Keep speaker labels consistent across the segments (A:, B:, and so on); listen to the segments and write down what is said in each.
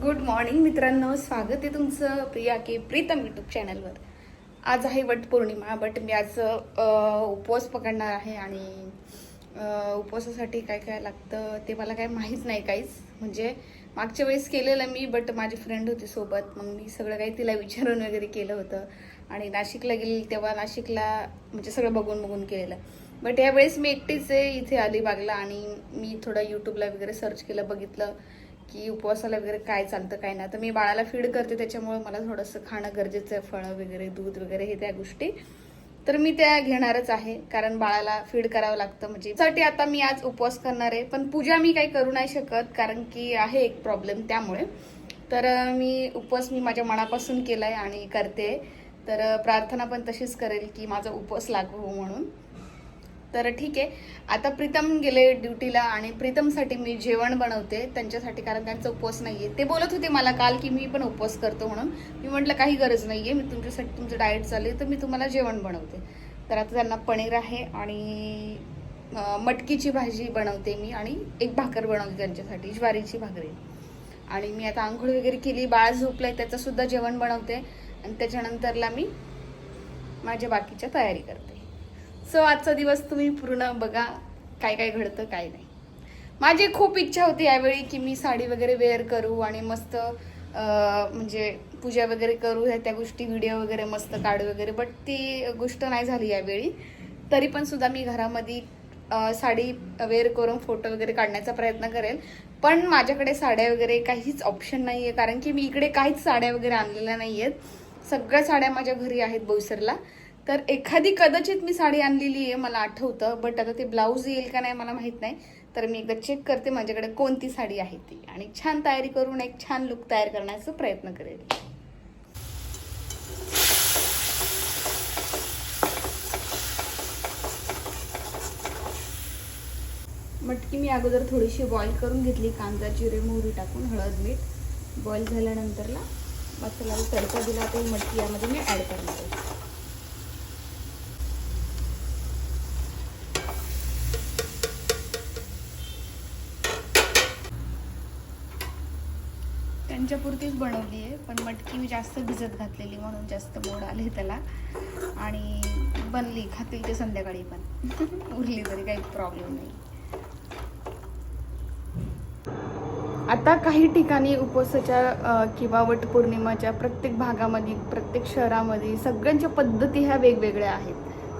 A: Good morning मित्रांनो. स्वागत आहे तुमचं प्रिया के प्रीतम युट्यूब चॅनलवर आज आहे वट पौर्णिमा बट मी आज उपवास पकडणार आहे आणि उपवासासाठी काय काय लागतं ते मला काय माहीत नाही काहीच म्हणजे मागच्या वेळेस केलेलं मी बट माझी फ्रेंड होती सोबत. मग मी सगळं काही तिला विचारून वगैरे केलं होतं. आणि नाशिकला गेली तेव्हा नाशिकला म्हणजे सगळं बघून बघून केलेलं. बट यावेळेस मी एकटीच आहे इथे अलिबागला. आणि मी थोडं यूट्यूबला वगैरे सर्च केलं बघितलं. की उपवासाला वगैरे काय चालतं काय नाही. तर मी बाळाला फीड करते त्याच्यामुळे मला थोडंसं खाणं गरजेचं आहे फळं वगैरे दूध वगैरे हे त्या गोष्टी. तर मी त्या घेणारच आहे कारण बाळाला फीड करावं लागतं. म्हणजे साठी आता मी आज उपवास करणार आहे पण पूजा मी काही करू नाही शकत कारण की आहे एक प्रॉब्लेम त्यामुळे. तर मी उपवास मी माझ्या मनापासून केलाय आणि करते. तर प्रार्थना पण तशीच करेल की माझा उपवास लागू हो म्हणून. तर ठीक आहे. आता प्रीतम गेले ड्युटीला आणि प्रीतमसाठी मी जेवण बनवते. त्यांच्यासाठी कारण त्यांचा उपवास नाही आहे ते बोलत होते मला काल की मी पण उपवास करतो म्हणून. मी म्हटलं काही गरज नाही आहे मी तुमच्यासाठी तुमचं डाएट चालू आहे तर मी तुम्हाला जेवण बनवते. तर आता त्यांना पनीर आहे आणि मटकीची भाजी बनवते मी आणि एक भाकर बनवते त्यांच्यासाठी ज्वारीची भाकरी. आणि मी आता आंघोळ वगैरे केली. बाळ झोपलं आहे त्याचंसुद्धा जेवण बनवते. आणि त्याच्यानंतरला मी माझ्या बाकीच्या तयारी करते. सो आजचा दिवस तुम्ही पूर्ण बघा काय काय घडतं काय नाही. माझी खूप इच्छा होती यावेळी की मी साडी वगैरे वेअर करू आणि मस्त म्हणजे पूजा वगैरे करू ह्या त्या गोष्टी व्हिडिओ वगैरे मस्त काढू वगैरे बट ती गोष्ट नाही झाली यावेळी. तरी पण सुद्धा मी घरामध्ये साडी वेअर करून फोटो वगैरे काढण्याचा प्रयत्न करेल पण माझ्याकडे साड्या वगैरे काहीच ऑप्शन नाही आहे कारण की मी इकडे काहीच साड्या वगैरे आणलेल्या नाही आहेत सगळ्या साड्या माझ्या घरी आहेत बोईसरला. तर एखादी कदाचित मी साडी आणलेली आहे मला आठवतं बट आता ते ब्लाऊज येईल का नाही मला माहीत नाही. तर मी एकदा चेक करते माझ्याकडे कोणती साडी आहे ती. आणि छान तयारी करून एक छान लुक तयार करण्याचा प्रयत्न करेल. मटकी मी अगोदर थोडीशी बॉईल करून घेतली कांदा जिरे मोहरी टाकून हळद मीठ. बॉईल झाल्यानंतरला मसाला तडका दिला तो मटकी यामध्ये मी ॲड करणार आहे. त्यांच्यापुरतीच बनवली आहे पण मटकी मी जास्त भिजत घातलेली म्हणून जास्त मोड आले त्याला. आणि बनली खातील ते संध्याकाळी पण. उरली तरी काही प्रॉब्लेम नाही. आता काही ठिकाणी उपवासाच्या किंवा वटपौर्णिमाच्या प्रत्येक भागामध्ये प्रत्येक शहरामध्ये सगळ्यांच्या पद्धती ह्या वेगवेगळ्या आहेत.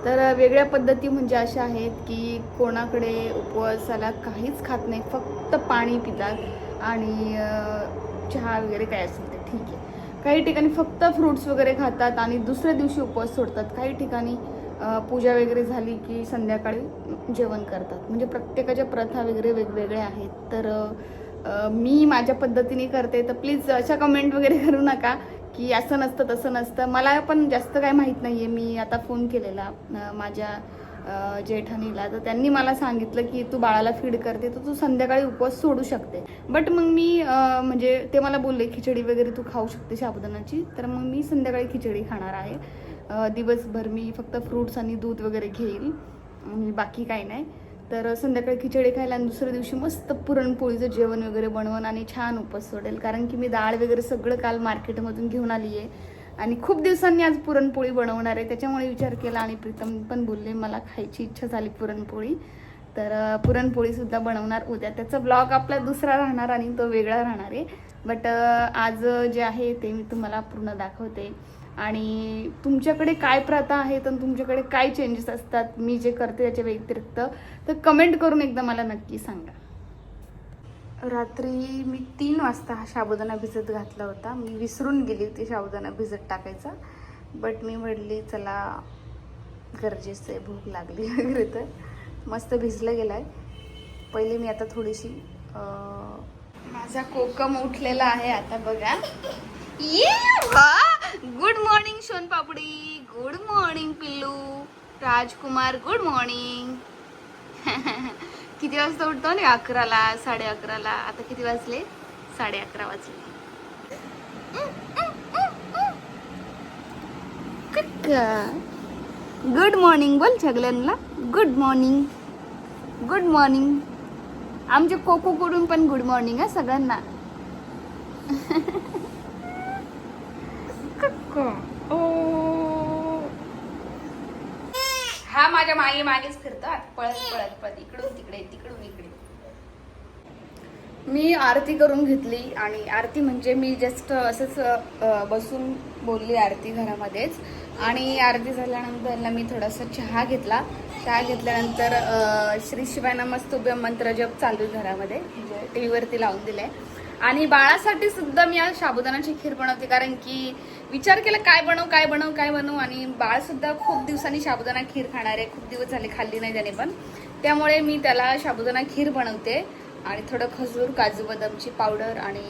A: तर वेगळ्या पद्धती म्हणजे अशा आहेत की कोणाकडे उपवासाला काहीच खात नाही फक्त पाणी पितात. आणि चहा वगैरे काय असेल ते ठीक आहे. काही ठिकाणी फक्त फ्रुट्स वगैरे खातात आणि दुसऱ्या दिवशी उपवास सोडतात. काही ठिकाणी पूजा वगैरे झाली की संध्याकाळी जेवण करतात. म्हणजे प्रत्येकाच्या प्रथा वगैरे वेगवेगळ्या आहेत. तर मी माझ्या पद्धतीने करते. तर प्लीज अशा कमेंट वगैरे करू नका की असं नसतं तसं नसतं. मला पण जास्त काय माहीत नाही आहे मी आता फोन केलेला माझ्या जेठणीला जेठानीला. तर त्यांनी मला सांगितलं की तू बाळाला फीड करते तर तू संध्याकाळी उपवास सोडू शकते. बट मग मी म्हणजे ते मला बोलले खिचडी वगैरे तू खाऊ शकते साबुदाणाची तर मग मी संध्याकाळी खिचडी खाणार आहे. दिवसभर मी फक्त फ्रूट्स आणि दूध वगैरे घेईल. आणि बाकी काही नाही. तर संध्याकाळी खिचडी खायला आणि दुसऱ्या दिवशी मस्त पुरणपोळीचं जेवण वगैरे बनवून आणि छान उपवास सोडेल. कारण की मी डाळ वगैरे सगळं काल मार्केटमधून घेऊन आली आहे आणि खूप दिवसांनी आज पुरणपोळी बनवणार आहे. त्याच्यामुळे विचार केला आणि प्रीतम पण बोलले मला खायची इच्छा झाली पुरणपोळी. तर पुरणपोळीसुद्धा बनवणार उद्या. त्याचा ब्लॉग आपला दुसरा राहणार आणि तो वेगळा राहणार आहे. बट आज जे आहे ते मी तुम्हाला पूर्ण दाखवते. आणि तुमच्याकडे काय प्रथा आहेत आणि तुमच्याकडे काय चेंजेस असतात मी जे करते त्याच्या व्यतिरिक्त तर कमेंट करून एकदा मला नक्की सांगा. रात्री मी तीन वाजता हा साबुदाणा भिजत घातला होता. मी विसरून गेली होती साबुदाणा भिजत टाकायचा. बट मी म्हटली चला गरजेचं आहे भूक लागली वगैरे तर. मस्त भिजलं गेलं आहे पहिले मी आता थोडीशी माझा कोकम उठलेला आहे आता बघा. ये गुड मॉर्निंग सोन पापडी. गुड मॉर्निंग पिल्लू. राजकुमार गुड मॉर्निंग किती वाजता उठतो? ना अकराला साडे अकराला. आता किती वाजले? साडे अकरा वाजले. गुड मॉर्निंग बोल सगळ्यांना गुड मॉर्निंग गुड मॉर्निंग आमच्या कोकोकडून पण गुड मॉर्निंग आहे सगळ्यांना. हा माझ्या मागे मागेच फिरतो. पळत पळत पळत. इकडून इकडे तिकडून इकडे. मी आरती करून घेतली आणि आरती म्हणजे मी जस्ट असंच बसून बोलली आरती घरामध्येच. आणि आरती झाल्यानंतर ना मी थोडासा चहा घेतला. चहा घेतल्यानंतर श्री शिवाय मंत्र जप चालू आहे घरामध्ये. म्हणजे टी व्हीवरती लावून दिले आणि बाळासाठी सुद्धा मी आज साबुदाणाची खीर बनवते कारण की विचार केला काय बनव काय बनव काय बनवू? आणि बाळ सुद्धा खूप दिवसांनी साबुदाणा खीर खाणार आहे. खूप दिवस झाले खाल्ली नाही त्याने पण. त्यामुळे मी त्याला साबुदाणा खीर बनवते. आणि थोडं खजूर काजू बदामची पावडर आणि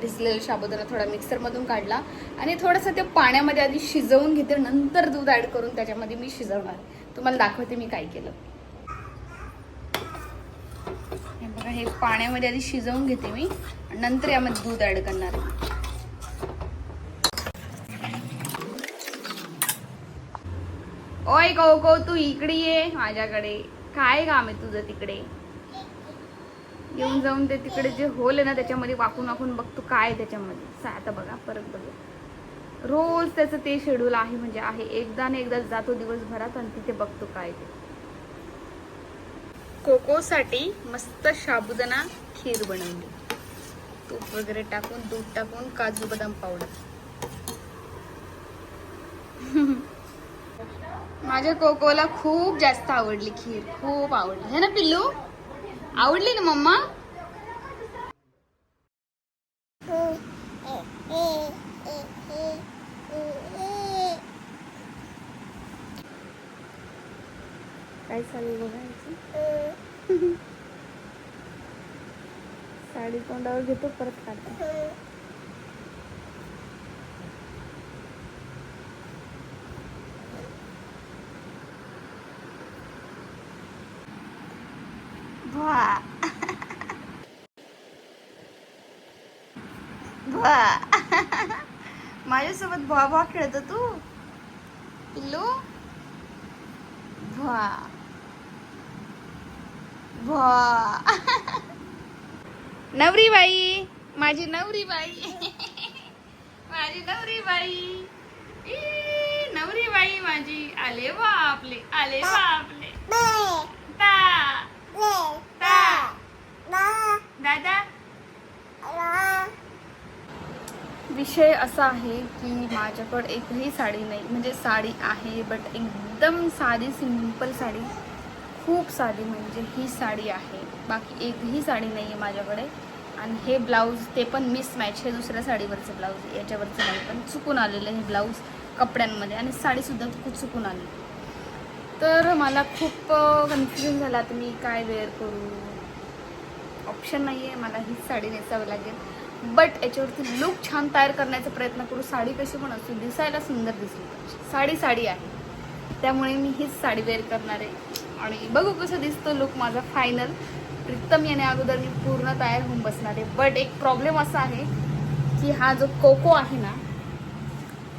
A: भिजलेला साबुदाणा थोडा मिक्सरमधून काढला. आणि थोडंसं ते पाण्यामध्ये आधी शिजवून घेते. नंतर दूध ॲड करून त्याच्यामध्ये मी शिजवणार. तुम्हाला दाखवते मी काय केलं. हे बघा हे पाण्यामध्ये आधी शिजवून घेते मी. आणि नंतर यामध्ये दूध ॲड करणार ओय गो गो तू इकडे ये माझ्याकडे. काय काम आहे तुझं तिकडे? येऊन जाऊन ते तिकडे जे होल आहे ना त्याच्यामध्ये वाकून वाकून बघतो काय आहे त्याच्यामध्ये. आता बघा परत बघा. रोज त्याचं ते शेड्यूल आहे म्हणजे आहे. एकदा ना एकदा जातो दिवसभरात आणि तिथे बघतो काय ते. कोकोसाठी मस्त साबुदाणा खीर बनवली. तूप वगैरे टाकून दूध टाकून काजू बदाम पावडर माझ्या कोकोला खूप जास्त आवडली खीर. खूप आवडली. है ना पिल्लू? आवडली ना मम्मा? काय चालू बघायचं? साडी तोंडावर घेतो परत काढतो. वा माझ्यासोबत भुवा भुवा खेळतो तू? पिल्लू? भुवा भुवा नवरी बाई माझी नवरी बाई माझी नवरी बाई नवरी बाई माझी. आले बापले आले बापले. ता ता दादा. विषय असा आहे की माझ्याकडे एकही साडी नाही. म्हणजे साडी आहे बट एकदम साधी सिंपल साडी खूप साधी म्हणजे ही साडी आहे. बाकी एकही साडी नाही आहे माझ्याकडे. आणि हे ब्लाऊज ते पण मिसमॅच हे दुसऱ्या साडीवरचं ब्लाऊज याच्यावरचं नाही पण चुकून आलेलं हे ब्लाऊज कपड्यांमध्ये. आणि साडीसुद्धा खूप चुकून आली. तर मला खूप कन्फ्युजन झालं आता मी काय वेअर करू? ऑप्शन नाही आहे मला हीच साडी नेसावी लागेल. बट याच्यावरती लुक छान तयार करण्याचा प्रयत्न करू. साडी कशी पण असू दिसायला सुंदर दिसली पाहिजे. साडी साडी आहे. त्यामुळे मी हीच साडी वेअर करणार आहे. आणि बघू कसं दिसतो लुक माझा फायनल प्रीतम याने अगोदर मी पूर्ण तयार होऊन बसणार आहे. बट एक प्रॉब्लेम असा आहे की हा जो कोको आहे ना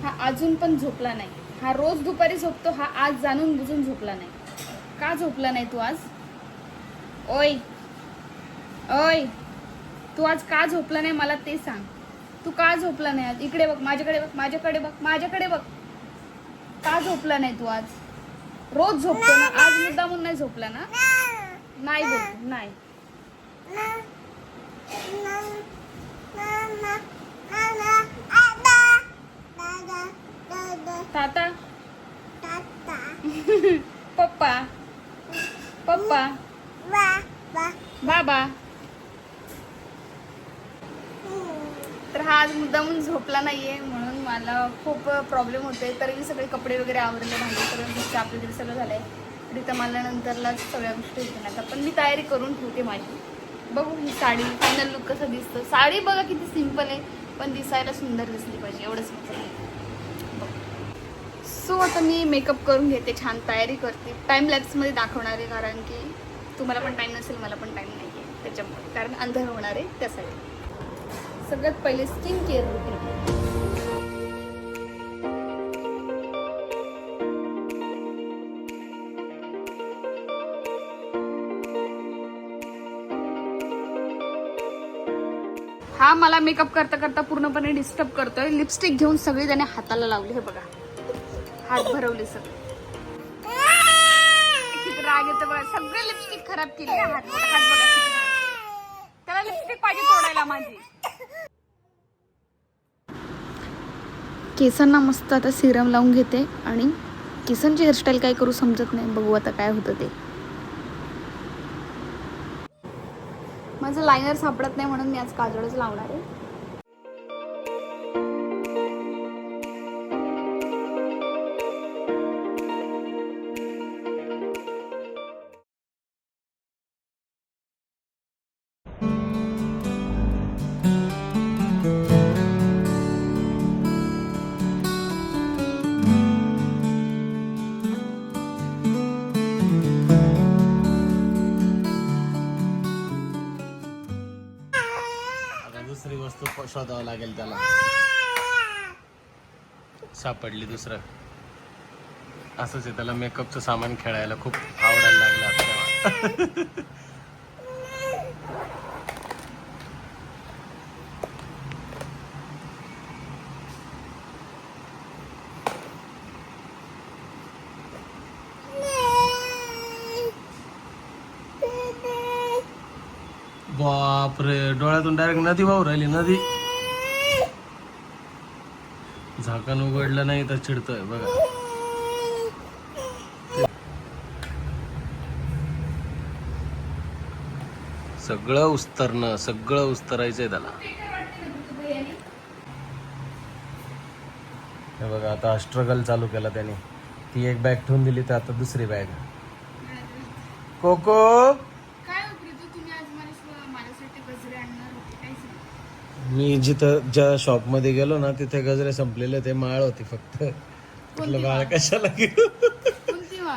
A: हा अजून पण झोपला नाही. हा रोज दुपारी झोपतो हा आज जाणून बुजून झोपला नाही. का झोपला नाही तू आज? ओय. ओय. तू आज का झोपला नाही मला ते सांग. तू का झोपला नाही आज? इकडे बघ माझ्याकडे बघ माझ्याकडे बघ माझ्याकडे बघ. का झोपला नाही तू आज? रोज झोपतो ना आज मुद्दामून नाही झोपला ना? नाही बोल नाही. ताता? पप्पा? पप्पा? बाबा? हा आज मुद्दामून झोपला नाही आहे म्हणून मला खूप प्रॉब्लेम होते तरी मी सगळे कपडे वगैरे आवरले भांडी सगळं घरचे आपलं तरी सगळं आहे तरी मला नंतरलाच सगळ्या गोष्टी होत्या आता. पण मी तयारी करून ठेवते माझी. बघू ही साडी फायनल लुक कसं दिसतं. साडी बघा किती सिंपल आहे पण दिसायला सुंदर दिसली पाहिजे एवढंच माझं. सो आता मी मेकअप करून घेते छान तयारी करते. टाईम लॅप्समध्ये दाखवणार आहे कारण की तुम्हाला पण टाईम नसेल मला पण टाईम नाही आहे त्याच्यामुळे कारण अंधार होणार आहे त्यासाठी. सगळ्यात पहिले स्किन केअर रुटीन हा मला मेकअप करता करता पूर्णपणे डिस्टर्ब करतोय. लिपस्टिक घेऊन सगळी त्याने हाताला लावली हे बघा. हात भरवले सगळे. राग येतो बघा. सगळे लिपस्टिक खराब केली हात बघा हात बघा. त्याला लिपस्टिक पाहिजे तोडायला माझी. केसांना मस्त आता सिरम लावून घेते आणि केसांची हेअरस्टाईल काय करू समजत नाही. बघू आता काय होतं ते. माझं लायनर सापडत नाही म्हणून मी आज काजळच लावणार आहे.
B: शोधावं लागेल त्याला. सापडली दुसरं. असंच आहे त्याला मेकअपचं सामान खेळायला खूप आवडायला लागलं आपल्याला. बापरे डोळ्यातून डायरेक्ट नदी वाहू राहिली नदी. झाकण उघडलं नाही तर चिडतोय बघा. सगळं उस्तरणं सगळं उस्तरायचंय त्याला. हे बघा आता स्ट्रगल चालू केला त्याने. ती एक बॅग ठेवून दिली तर आता दुसरी बॅग कोको
A: काय तू तुम्ही आज मला माझ्यासाठी गजरे आणणार होते काहीच
B: मी जिथं ज्या शॉपमध्ये गेलो ना तिथे गजरे संपलेले ते माळ होती फक्त. म्हटलं माळ? कशाला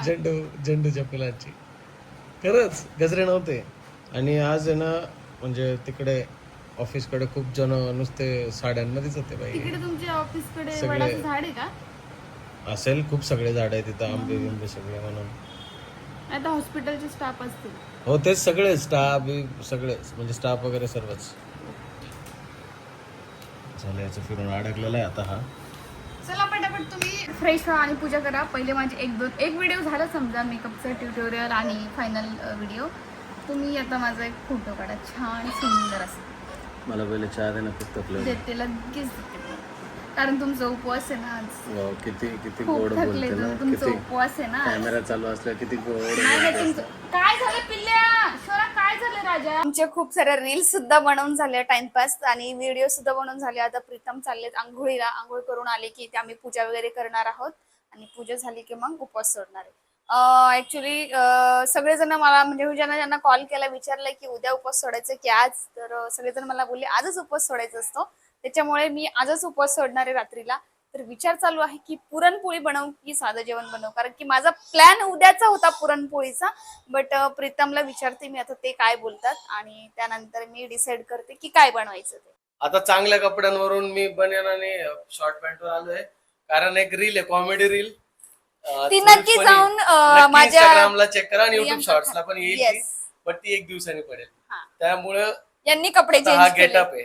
B: झेंडू झेंडूच्या फुलाची. खरंच गजरे नव्हते. आणि आज आहे ना म्हणजे तिकडे ऑफिसकडे खूप जण नुसते साड्यांमध्येच होते बाई.
A: तिकडे तुमच्या ऑफिसकडे
B: सगळे-
A: वडाचं झाड आहे का?
B: असेल खूप सगळे झाड आहे तिथं आंबे बिंबे सगळे म्हणून.
A: आता हॉस्पिटलचे स्टाफ असतील.
B: हो तेच सगळे स्टाफ सगळेच म्हणजे स्टाफ वगैरे सर्वच. झालं याचं फिरून अडकलेला आहे आता हा.
A: चला पटापट तुम्ही फ्रेश व्हा आणि पूजा करा. पहिले माझे एक दोन एक व्हिडिओ झाला समजा मेकअपचा ट्युटोरियल आणि फायनल व्हिडिओ तुम्ही आता माझा एक फोटो काढा. छान सुंदर असं.
B: मला पहिले चहा दे ना खूप तकलं
A: देते लगेच देते. कारण तुमचा उपवास आहे ना आज.
B: किती किती गोड बोलते ना.
A: तुमचा उपवास आहे ना.
B: कॅमेरा चालू असल्या किती गोड
A: काय झालं पिल्ल्या? काय झालं राजा? आमचे खूप साऱ्या रील्स सुद्धा बनवून झाल्या टाइमपास आणि व्हिडिओ सुद्धा बनवून झाले. आता प्रीतम चाललेत आंघोळीला. आंघोळ करून आले की ते आम्ही पूजा वगैरे करणार आहोत आणि पूजा झाली की मग उपवास सोडणार आहे. ऍक्च्युली सगळेजण मला म्हणजे ज्यांना ज्यांना कॉल केला विचारलं की उद्या उपवास सोडायचं की आज तर सगळेजण मला बोलले आजच उपवास सोडायचा असतो. त्याच्यामुळे मी आजच उपवास सोडणार आहे रात्रीला. तर विचार चालू आहे की पुरणपोळी बनवू की साधं जेवण बनवू? कारण की माझा प्लॅन उद्याचा होता पुरणपोळीचा बट प्रीतमला विचारते मी आता ते काय बोलतात आणि त्यानंतर मी डिसाईड करते की काय बनवायचं ते.
B: आता चांगल्या कपड्यांवरून मी बनियन आणि शॉर्ट पॅन्टवर आलोय कारण एक रील आहे कॉमेडी रील
A: ती नक्की जाऊन, माझ्या-
B: इंस्टाग्रामला चेक करा आणि युट्यूब शॉर्ट्सला पण येईल. पण ती एक दिवसांनी पडेल. त्यामुळं
A: यांनी कपडे
B: हा गेटअप आहे.